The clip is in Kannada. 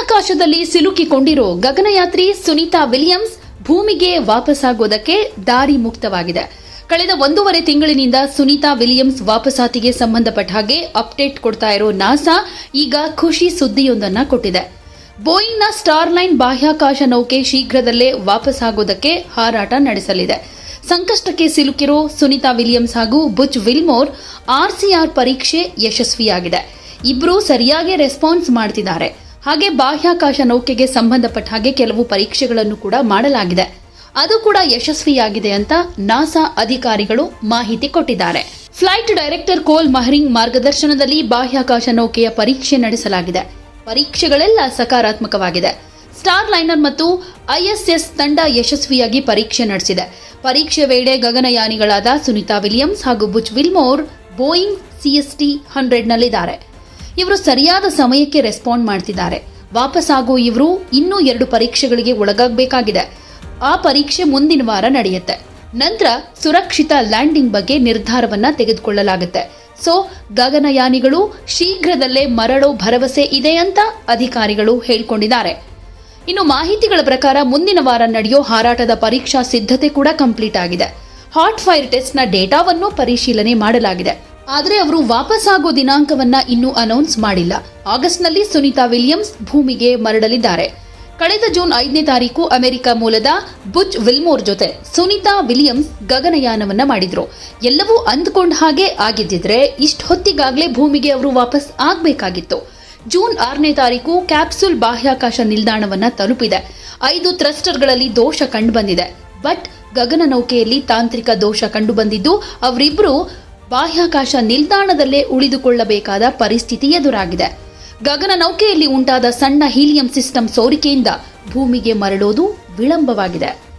ಬಾಹ್ಯಾಕಾಶದಲ್ಲಿ ಸಿಲುಕಿಕೊಂಡಿರೋ ಗಗನಯಾತ್ರಿ ಸುನೀತಾ ವಿಲಿಯಮ್ಸ್ ಭೂಮಿಗೆ ವಾಪಸ್ಸಾಗೋದಕ್ಕೆ ದಾರಿ ಮುಕ್ತವಾಗಿದೆ. ಕಳೆದ ಒಂದೂವರೆ ತಿಂಗಳಿನಿಂದ ಸುನೀತಾ ವಿಲಿಯಮ್ಸ್ ವಾಪಸಾತಿಗೆ ಸಂಬಂಧಪಟ್ಟ ಹಾಗೆ ಅಪ್ಡೇಟ್ ಕೊಡ್ತಾ ಇರೋ ನಾಸಾ ಈಗ ಖುಷಿ ಸುದ್ದಿಯೊಂದನ್ನ ಕೊಟ್ಟಿದೆ. ಬೋಯಿಂಗ್ನ ಸ್ಟಾರ್ಲೈನ್ ಬಾಹ್ಯಾಕಾಶ ನೌಕೆ ಶೀಘ್ರದಲ್ಲೇ ವಾಪಸ್ಸಾಗೋದಕ್ಕೆ ಹಾರಾಟ ನಡೆಸಲಿದೆ. ಸಂಕಷ್ಟಕ್ಕೆ ಸಿಲುಕಿರೋ ಸುನೀತಾ ವಿಲಿಯಮ್ಸ್ ಹಾಗೂ ಬುಚ್ ವಿಲ್ಮೋರ್ ಆರ್ಸಿಆರ್ ಪರೀಕ್ಷೆ ಯಶಸ್ವಿಯಾಗಿದೆ. ಇಬ್ಬರೂ ಸರಿಯಾಗಿ ರೆಸ್ಪಾನ್ಸ್ ಮಾಡ್ತಿದ್ದಾರೆ. ಹಾಗೆ ಬಾಹ್ಯಾಕಾಶ ನೌಕೆಗೆ ಸಂಬಂಧಪಟ್ಟ ಹಾಗೆ ಕೆಲವು ಪರೀಕ್ಷೆಗಳನ್ನು ಕೂಡ ಮಾಡಲಾಗಿದೆ. ಅದು ಕೂಡ ಯಶಸ್ವಿಯಾಗಿದೆ ಅಂತ ನಾಸಾ ಅಧಿಕಾರಿಗಳು ಮಾಹಿತಿ ಕೊಟ್ಟಿದ್ದಾರೆ. ಫ್ಲೈಟ್ ಡೈರೆಕ್ಟರ್ ಕೋಲ್ ಮಹರಿಂಗ್ ಮಾರ್ಗದರ್ಶನದಲ್ಲಿ ಬಾಹ್ಯಾಕಾಶ ನೌಕೆಯ ಪರೀಕ್ಷೆ ನಡೆಸಲಾಗಿದೆ. ಪರೀಕ್ಷೆಗಳೆಲ್ಲ ಸಕಾರಾತ್ಮಕವಾಗಿದೆ. ಸ್ಟಾರ್ ಲೈನರ್ ಮತ್ತು ಐಎಸ್ಎಸ್ ತಂಡ ಯಶಸ್ವಿಯಾಗಿ ಪರೀಕ್ಷೆ ನಡೆಸಿದೆ. ಪರೀಕ್ಷೆ ವೇಳೆ ಗಗನಯಾನಿಗಳಾದ ಸುನಿತಾ ವಿಲಿಯಮ್ಸ್ ಹಾಗೂ ಬುಚ್ ವಿಲ್ಮೋರ್ ಬೋಯಿಂಗ್ ಸಿಎಸ್ಟಿ ಹಂಡ್ರೆಡ್ನಲ್ಲಿದ್ದಾರೆ ಇವರು ಸರಿಯಾದ ಸಮಯಕ್ಕೆ ರೆಸ್ಪಾಂಡ್ ಮಾಡ್ತಿದ್ದಾರೆ. ವಾಪಸ್ಸಾಗೋ ಇವರು ಇನ್ನೂ ಎರಡು ಪರೀಕ್ಷೆಗಳಿಗೆ ಒಳಗಾಗಬೇಕಾಗಿದೆ. ಆ ಪರೀಕ್ಷೆ ಮುಂದಿನ ವಾರ ನಡೆಯುತ್ತೆ. ನಂತರ ಸುರಕ್ಷಿತ ಲ್ಯಾಂಡಿಂಗ್ ಬಗ್ಗೆ ನಿರ್ಧಾರವನ್ನ ತೆಗೆದುಕೊಳ್ಳಲಾಗುತ್ತೆ. ಸೊ, ಗಗನಯಾನಿಗಳು ಶೀಘ್ರದಲ್ಲೇ ಮರಳೋ ಭರವಸೆ ಇದೆ ಅಂತ ಅಧಿಕಾರಿಗಳು ಹೇಳ್ಕೊಂಡಿದ್ದಾರೆ. ಇನ್ನು ಮಾಹಿತಿಗಳ ಪ್ರಕಾರ ಮುಂದಿನ ವಾರ ನಡೆಯೋ ಹಾರಾಟದ ಪರೀಕ್ಷಾ ಸಿದ್ಧತೆ ಕೂಡ ಕಂಪ್ಲೀಟ್ ಆಗಿದೆ. ಹಾಟ್ ಫೈರ್ ಟೆಸ್ಟ್ನ ಡೇಟಾವನ್ನು ಪರಿಶೀಲನೆ ಮಾಡಲಾಗಿದೆ. ಆದರೆ ಅವರು ವಾಪಸ್ ಆಗೋ ದಿನಾಂಕವನ್ನ ಇನ್ನೂ ಅನೌನ್ಸ್ ಮಾಡಿಲ್ಲ. ಆಗಸ್ಟ್ನಲ್ಲಿ ಸುನೀತಾ ವಿಲಿಯಮ್ಸ್ ಭೂಮಿಗೆ ಮರಳಲಿದ್ದಾರೆ. ಕಳೆದ ಜೂನ್ ಐದನೇ ತಾರೀಕು ಅಮೆರಿಕ ಮೂಲದ ಬುಚ್ ವಿಲ್ಮೋರ್ ಜೊತೆ ಸುನೀತಾ ವಿಲಿಯಮ್ಸ್ ಗಗನಯಾನವನ್ನ ಮಾಡಿದ್ರು. ಎಲ್ಲವೂ ಅಂದ್ಕೊಂಡ ಹಾಗೆ ಆಗಿದ್ದಿದ್ರೆ ಇಷ್ಟು ಹೊತ್ತಿಗಾಗಲೇ ಭೂಮಿಗೆ ಅವರು ವಾಪಸ್ ಆಗಬೇಕಾಗಿತ್ತು. ಜೂನ್ ಆರನೇ ತಾರೀಕು ಕ್ಯಾಪ್ಸುಲ್ ಬಾಹ್ಯಾಕಾಶ ನಿಲ್ದಾಣವನ್ನ ತಲುಪಿದೆ. ಐದು ಥ್ರಸ್ಟರ್ಗಳಲ್ಲಿ ದೋಷ ಕಂಡುಬಂದಿದೆ ಬಟ್ ಗಗನ ನೌಕೆಯಲ್ಲಿ ತಾಂತ್ರಿಕ ದೋಷ ಕಂಡುಬಂದಿದ್ದು ಅವರಿಬ್ಬರು ಬಾಹ್ಯಾಕಾಶ ನಿಲ್ದಾಣದಲ್ಲೇ ಉಳಿದುಕೊಳ್ಳಬೇಕಾದ ಪರಿಸ್ಥಿತಿ ಎದುರಾಗಿದೆ. ಗಗನ ನೌಕೆಯಲ್ಲಿ ಉಂಟಾದ ಸಣ್ಣ ಹೀಲಿಯಂ ಸಿಸ್ಟಮ್ ಸೋರಿಕೆಯಿಂದ ಭೂಮಿಗೆ ಮರಳೋದು ವಿಳಂಬವಾಗಿದೆ.